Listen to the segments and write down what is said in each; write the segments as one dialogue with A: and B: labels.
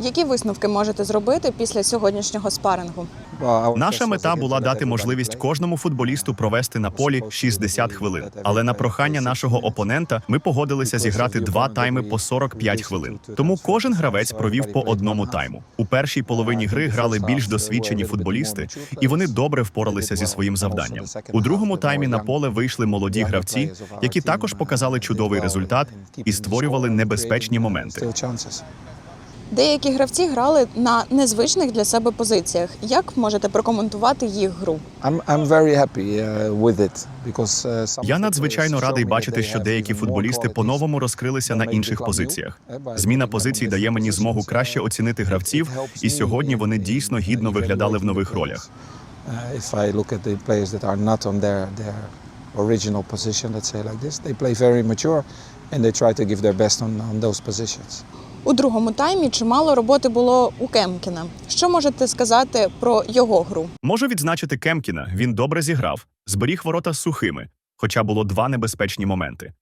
A: Які висновки можете зробити після сьогоднішнього спарингу?
B: Наша мета була дати можливість кожному футболісту провести на полі 60 хвилин. Але на прохання нашого опонента ми погодилися зіграти два тайми по 45 хвилин. Тому кожен гравець провів по одному тайму. У першій половині гри грали більш досвідчені футболісти, і вони добре впоралися зі своїм завданням. У другому таймі на поле вийшли молоді гравці, які також показали чудовий результат і створювали небезпечні моменти.
A: Деякі гравці грали на незвичних для себе позиціях. Як можете прокоментувати їх гру?
B: uh, Я надзвичайно радий бачити, що деякі футболісти по-новому розкрилися на інших позиціях. Зміна позицій дає мені змогу краще оцінити гравців, і сьогодні вони дійсно гідно виглядали в нових ролях.
C: Uh, if I look at the players that are not on their their original position, let's say like this, they play very mature and they try to give their best on, on those positions.
A: У другому таймі чимало роботи було у Кемкіна. Що можете сказати про його гру?
B: Можу відзначити Кемкіна. Він добре зіграв, зберіг ворота сухими, хоча було два небезпечні моменти.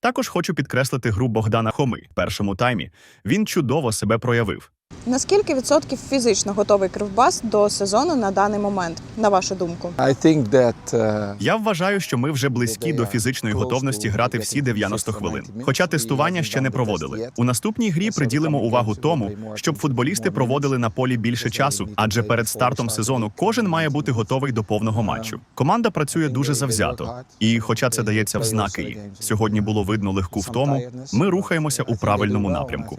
B: Також хочу підкреслити гру Богдана Хоми в першому таймі. Він чудово себе проявив.
A: Наскільки відсотків фізично готовий Кривбас до сезону на даний момент, на вашу думку?
C: Uh,
B: Я вважаю, що ми вже близькі до фізичної готовності грати всі 90 хвилин. Хоча тестування ще не проводили. У наступній грі приділимо увагу тому, щоб футболісти проводили на полі більше часу, адже перед стартом сезону кожен має бути готовий до повного матчу. Команда працює дуже завзято, і, хоча це дається в знаки, сьогодні було видно легку втому. Ми рухаємося у правильному напрямку.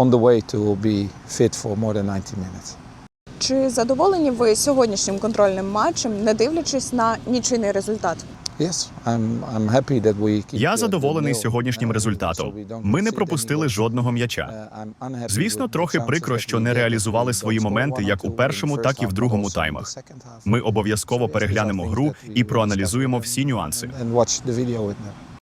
C: On the way to be fit for more than 90 minutes.
A: Чи задоволені ви сьогоднішнім контрольним матчем, не дивлячись на нічийний результат?
C: Yes, I'm I'm happy that we keep
B: Я задоволений сьогоднішнім результатом. Ми не пропустили жодного м'яча.
C: Uh,
B: Звісно, трохи прикро, що не реалізували свої моменти як у першому, так і в другому таймах. Ми обов'язково переглянемо гру і проаналізуємо всі нюанси.